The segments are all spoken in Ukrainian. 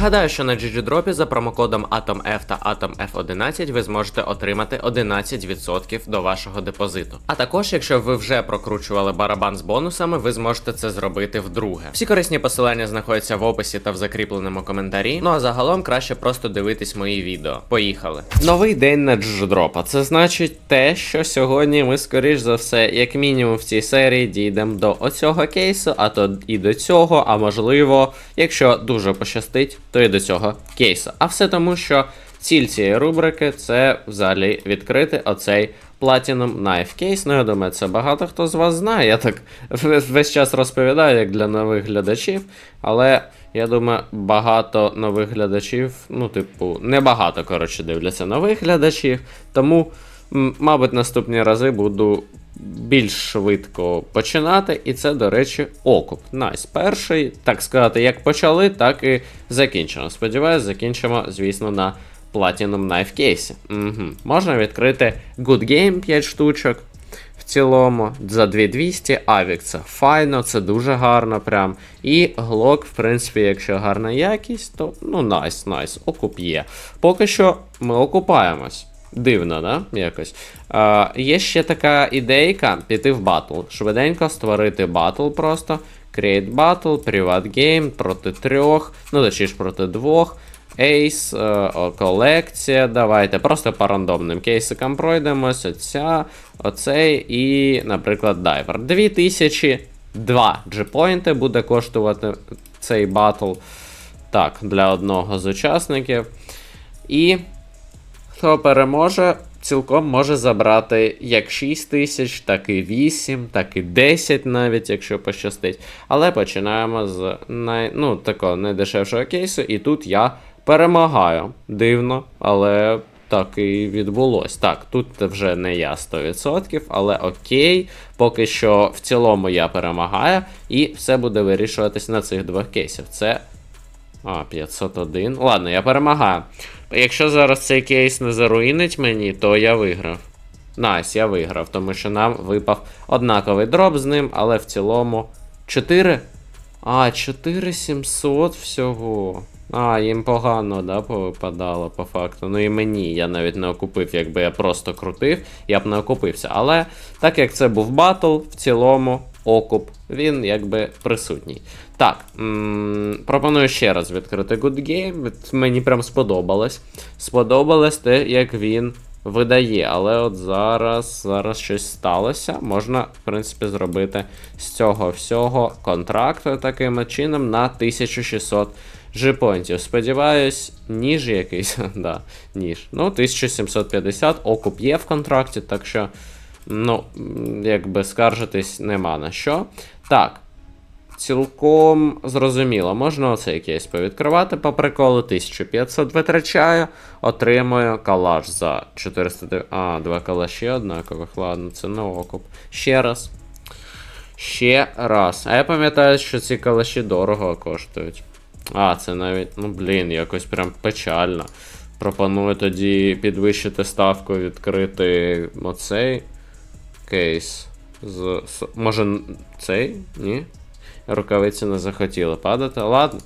Нагадаю, що на GGDrop за промокодом AtomF та AtomF11 ви зможете отримати 11% до вашого депозиту. А також, якщо ви вже прокручували барабан з бонусами, ви зможете це зробити вдруге. Всі корисні посилання знаходяться в описі та в закріпленому коментарі. Ну а загалом краще просто дивитись мої відео. Поїхали. Новий день на GGDrop. Це значить те, що сьогодні ми, скоріш за все, як мінімум в цій серії дійдемо до оцього кейсу, а то і до цього, а можливо, якщо дуже пощастить, то і до цього кейсу. А все тому, що ціль цієї рубрики це взагалі відкрити оцей Platinum Knife Case. Ну, я думаю, це багато хто з вас знає. Я так весь час розповідаю, як для нових глядачів. Але я думаю, багато нових глядачів, ну, типу, небагато, коротше, дивляться нових глядачів. Тому, мабуть, наступні рази буду більш швидко починати. І це, до речі, окуп. Найс. Перший, так сказати, як почали, так і закінчимо. Сподіваюсь, закінчимо, звісно, на Platinum Knife. Угу. Можна відкрити Good Game 5 штучок. В цілому за 2200 Авік це файно, це дуже гарно прям. І Glock, в принципі, якщо гарна якість, то ну найс, найс, окуп є. Поки що ми окупаємось. Дивно, да? Якось. Е, є ще така ідейка піти в батл. Швиденько створити батл просто. Create battle, Privat Game проти трьох, ну точніше проти двох. Ейс, е, колекція. Давайте просто по рандомним кейсикам пройдемось. Оця, оцей і, наприклад, дайвер. 2002 джипойнти буде коштувати цей батл. Так, для одного з учасників. І хто переможе, цілком може забрати як 6 тисяч, так і 8, так і 10 навіть, якщо пощастить. Але починаємо з най... ну, такого найдешевшого кейсу, і тут я перемагаю. Дивно, але так і відбулось. Так, тут вже не я 100%, але окей, поки що в цілому я перемагаю, і все буде вирішуватись на цих двох кейсах. Це. А, 501. Ладно, я перемагаю. Якщо зараз цей кейс не заруїнить мені, то я виграв. Найс, я виграв, тому що нам випав однаковий дроп з ним, але в цілому 4. А, 4700 всього. А, їм погано, да, повипадало по факту. Ну і мені я навіть не окупив, якби я просто крутив, я б не окупився. Але так як це був батл, в цілому окуп, він якби присутній. Так, пропоную ще раз відкрити Good Game. Мені прям сподобалось. Сподобалось те, як він видає. Але от зараз зараз щось сталося. Можна, в принципі, зробити з цього всього контракт таким чином на 1600 G-понтів. Сподіваюсь, ніж якийсь. да, ніж. Ну, 1750, окуп є в контракті, так що, ну, якби скаржитись нема на що. Так. Цілком зрозуміло, можна оцей кейс повідкривати по приколу. 1500 витрачаю, отримую калаш за 400. А, два калаші однакових. Ладно, це не окуп. Ще раз. Ще раз. А я пам'ятаю, що ці калаші дорого коштують. А, це навіть, ну блін, якось прям печально. Пропоную тоді підвищити ставку, відкрити оцей кейс. З, може, цей? Ні? Рукавиці не захотіли падати. Ладно.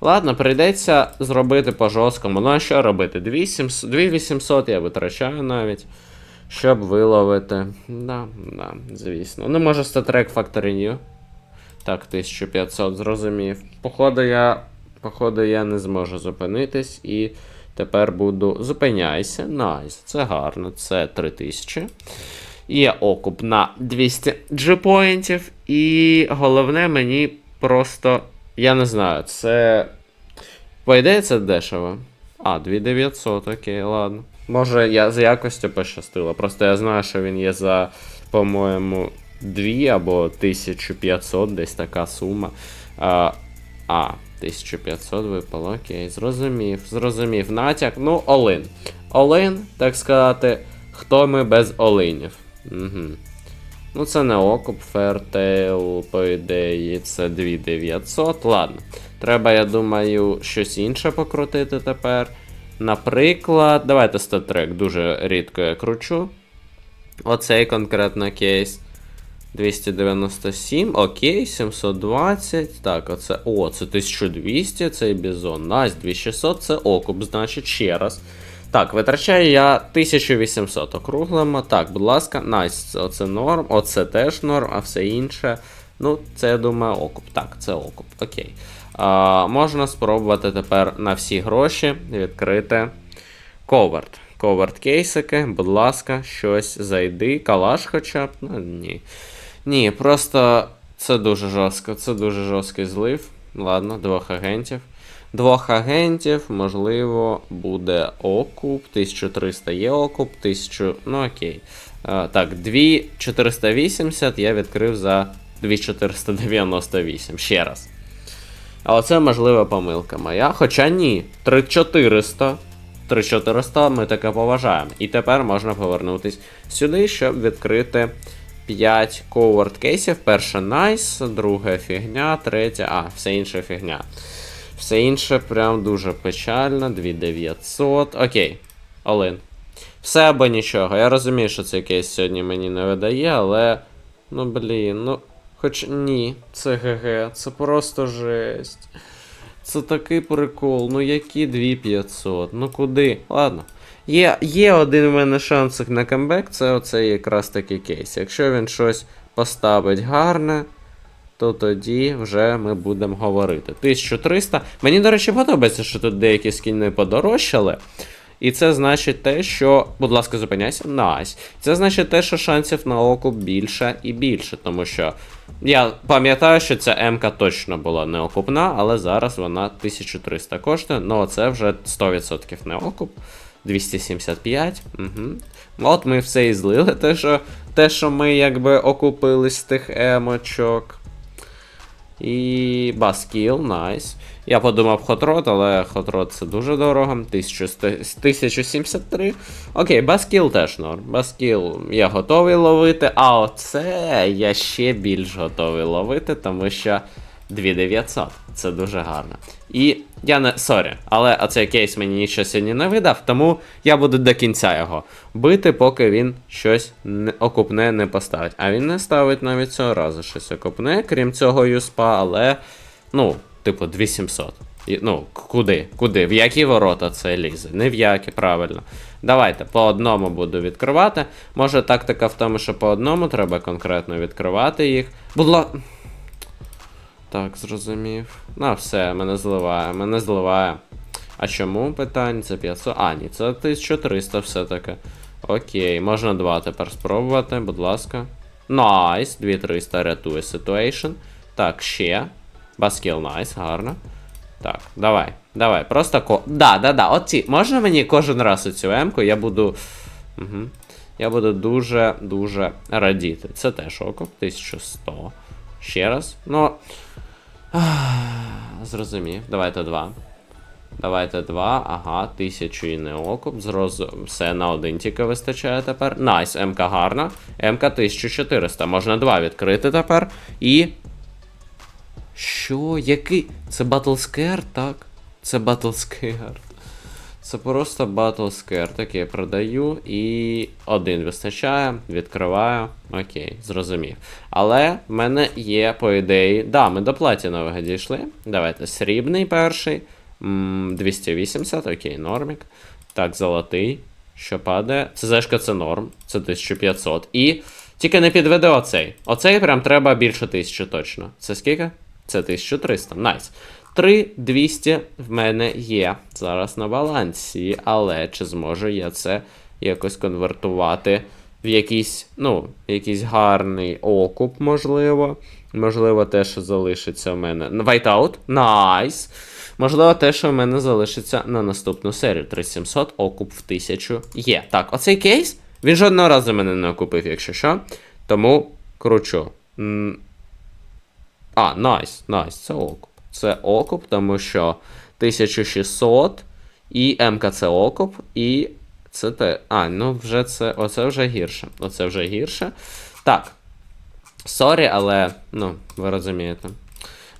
Ладно, прийдеться зробити по жорсткому. Ну а що робити? 2800 я витрачаю навіть. Щоб виловити. Да, да, звісно. Ну, може, статрек Factory New. Так, 1500, зрозумів. Походу, я. Походу, я не зможу зупинитись і тепер буду. Зупиняйся. Найс, це гарно, це 3000. Є окуп на 200 G-поінтів. І головне мені просто. Я не знаю, це. По ідеї, це дешево. А, 2900, окей, ладно. Може, я з якостю пощастило. Просто я знаю, що він є за, по-моєму, 2 або 1500, десь така сума. А, а 1500 випало, окей, зрозумів, зрозумів. Натяк, ну, Олин. Олин, так сказати, хто ми без олинів. Угу. Ну, це не окуп, Fairtail, по ідеї, це 2900. Ладно. Треба, я думаю, щось інше покрутити тепер. Наприклад, давайте статрек, дуже рідко я кручу. Оцей конкретно кейс. 297, окей, 720. Так, оце. О, це 1200, цей бізон. Найс, 2600, це окуп, значить, ще раз. Так, витрачаю я 1800 округлимо. Так, будь ласка, найс, оце норм, оце теж норм, а все інше. Ну, це я думаю, окуп. Так, це окуп. Окей. А, можна спробувати тепер на всі гроші відкрити коверт. Коверт кейсики, будь ласка, щось зайди. Калаш хоча б. Ну, ні. Ні, просто це дуже жорстко. Це дуже жорсткий злив. Ладно, двох агентів. Двох агентів, можливо, буде окуп. 1300 є окуп, 1000. Ну окей. А, так, 2480 я відкрив за 2498. Ще раз. А оце можлива помилка моя. Хоча ні. 3400. 3400 ми таке поважаємо. І тепер можна повернутись сюди, щоб відкрити 5 коверт кейсів. Перше найс, друге фігня, третє. А, все інше фігня. Все інше прям дуже печально. 2900. Окей. Олин. Все або нічого. Я розумію, що цей кейс сьогодні мені не видає, але. Ну блін, ну. Хоч ні, це ГГ, це просто жесть. Це такий прикол, ну які 2500, ну куди? Ладно. Є, є один в мене шансик на камбек, це оцей якраз такий кейс. Якщо він щось поставить гарне, то тоді вже ми будемо говорити. 1300. Мені, до речі, подобається, що тут деякі скіни подорожчали. І це значить те, що. Будь ласка, зупиняйся. Найс. Це значить те, що шансів на окуп більше і більше, тому що. Я пам'ятаю, що ця МК точно була не окупна, але зараз вона 1300 коштує. Ну, це вже 100% не окуп. 275. Угу. От ми все і злили, те, що, те, що ми якби окупились з тих емочок. І Баскіл, найс. Я подумав Хотрот, але Хотрот це дуже дорого. 1073. Окей, Баскіл теж норм. Баскіл я готовий ловити, а оце я ще більш готовий ловити, тому що 2900. Це дуже гарно. І я не. Сорі, але оцей кейс мені нічого сьогодні не видав, тому я буду до кінця його бити, поки він щось не, окупне не поставить. А він не ставить навіть цього разу щось окупне, крім цього юспа, але. Ну, типу, 2700. І, ну, куди? Куди? В які ворота це лізе? Не в які, правильно. Давайте по одному буду відкривати. Може тактика в тому, що по одному треба конкретно відкривати їх. Будь ла... Так, зрозумів. Ну, все, мене зливає, мене зливає. А чому питання? Це 500. А, ні, це 1300 все-таки. Окей, можна два тепер спробувати, будь ласка. Найс, 2300 рятує ситуейшн. Так, ще. Баскіл найс, гарно. Так, давай, давай, просто ко. Да, да, да. Оці. Можна мені кожен раз оцю М-ку, я буду. Угу. Я буду дуже-дуже радіти. Це теж око. 1100. Ще раз. Ну. Зрозумів. Давайте два. Давайте два. Ага, тисячу і не окуп. Зрозу... Все на один тільки вистачає тепер. Найс, МК гарна. МК 1400. Можна два відкрити тепер. І. Що? Який? Це Scare, так? Це Scare. Це просто Battle Scare. Так, я продаю і один вистачає, відкриваю. Окей, зрозумів. Але в мене є, по ідеї. Да, ми до платінового дійшли. Давайте срібний перший. 280, окей, нормік. Так, золотий. Що падає? Це зешка це норм. Це 1500. І. Тільки не підведе оцей. Оцей прям треба більше 1000 точно. Це скільки? Це 1300. Найс. 3200 в мене є зараз на балансі, але чи зможу я це якось конвертувати в якийсь, ну, якийсь гарний окуп, можливо. Можливо, те, що залишиться в мене. Whiteout. Найс. Можливо, те, що в мене залишиться на наступну серію. 3700, окуп в 1000 є. Так, оцей кейс. Він жодного разу мене не окупив, якщо що. Тому кручу. А, найс, найс, це окуп. Це окуп, тому що 1600 і МК це окуп, і це те. А, ну вже це. Оце вже гірше. Оце вже гірше. Так. Сорі, але, ну, ви розумієте.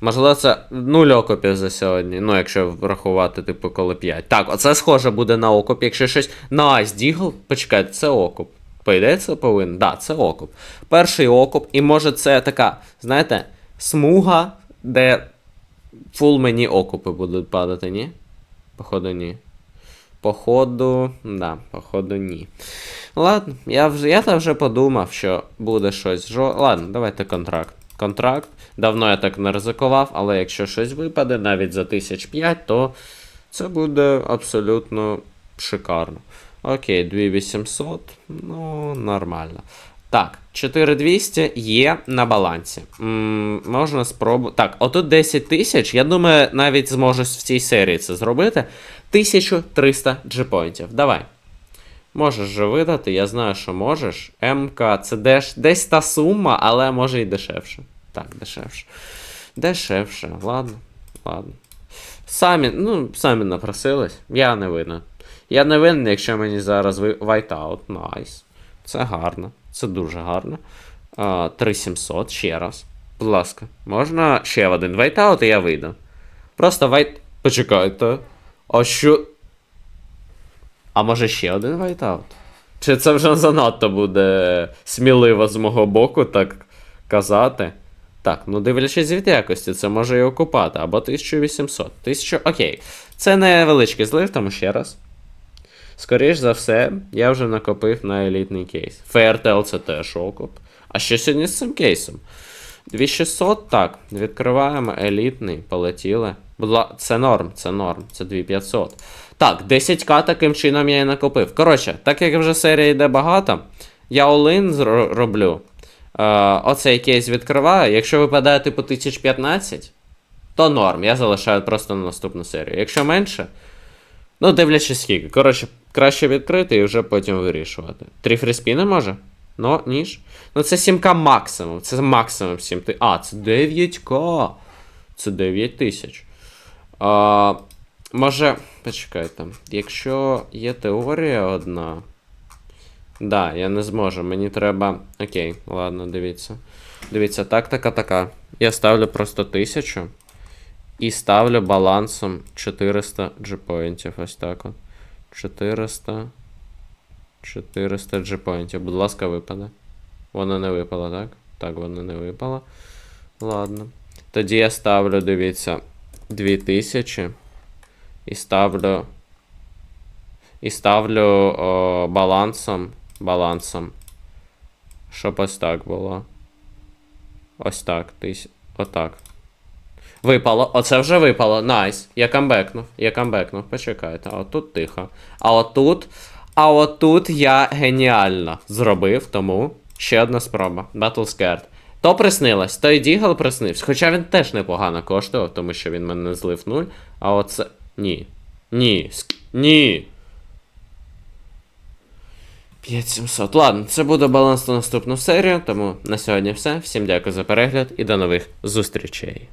Можливо, це 0 окопів за сьогодні. Ну, якщо врахувати, типу, коли 5. Так, оце схоже буде на окоп, якщо щось. Найс, Дігл. Почекайте, це окоп. По ідеї, це повинен. Да, це окуп. Перший окуп, і може це така, знаєте, смуга, де фул мені окупи будуть падати, ні? Походу, ні. Походу, да, походу, ні. Ладно, я вже я там вже подумав, що буде щось. Жо... Ладно, давайте контракт. Контракт. Давно я так не ризикував, але якщо щось випаде навіть за 1005, то це буде абсолютно шикарно. Окей, 2800, ну, нормально. Так, 4200 є на балансі. М, можна спробувати. Так, отут 10 тисяч. Я думаю, навіть зможу в цій серії це зробити. 1300 джипоінтів. Давай. Можеш же видати, я знаю, що можеш. МК це деш... десь та сума, але може і дешевше. Так, дешевше. Дешевше. Ладно. Ладно. Самі, ну, самі напросились. Я не винен. Я не винен, якщо мені зараз вайтаут. Найс. Це гарно. Це дуже гарно. 3700, ще раз. Будь ласка, можна ще один вайтаут, і я вийду. Просто вайт. Почекайте. А що. А може ще один вайтаут? Чи це вже занадто буде сміливо з мого боку так казати? Так, ну дивлячись від якості, це може і окупати, або 1800. 1000, окей. Це невеличкий злив, тому ще раз. Скоріш за все, я вже накопив на елітний кейс. Fairtel це теж окуп. А що сьогодні з цим кейсом? 2600, так, відкриваємо елітний, полетіли. Будь це норм, це норм, це 2500. Так, 10к таким чином я і накопив. Коротше, так як вже серія йде багато, я all-in роблю. Е, оцей кейс відкриваю. Якщо випадає типу 1015, то норм. Я залишаю просто на наступну серію. Якщо менше, ну дивлячись скільки. Коротше, краще відкрити і вже потім вирішувати. Три фріспіни може? Ну, ніж. Ну це 7к максимум. Це максимум 7. А, це 9к. Це 9 тисяч. А, може. Почекайте. Якщо є теорія одна. Да, я не зможу. Мені треба. Окей, ладно, дивіться. Дивіться, тактика така. Я ставлю просто 1000. І ставлю балансом 400 джипоінтів. Ось так от. 400. 400 джипоінтів. Будь ласка, випаде. Вона не випала, так? Так, вона не випала. Ладно. Тоді я ставлю, дивіться, 2000. І ставлю. І ставлю о, балансом. Балансом. Щоб ось так було. Ось так. Тись... Отак. Випало. Оце вже випало. Найс. Я камбекнув. Я камбекнув. Почекайте. А отут тихо. А отут. А отут я геніально зробив, тому ще одна спроба. Battle Scared. То приснилось, то і Дігл приснився. Хоча він теж непогано коштував, тому що він мене злив нуль. А оце. Ні. Ні. Ні. 5700. Ладно, це буде баланс на наступну серію, тому на сьогодні все. Всім дякую за перегляд і до нових зустрічей.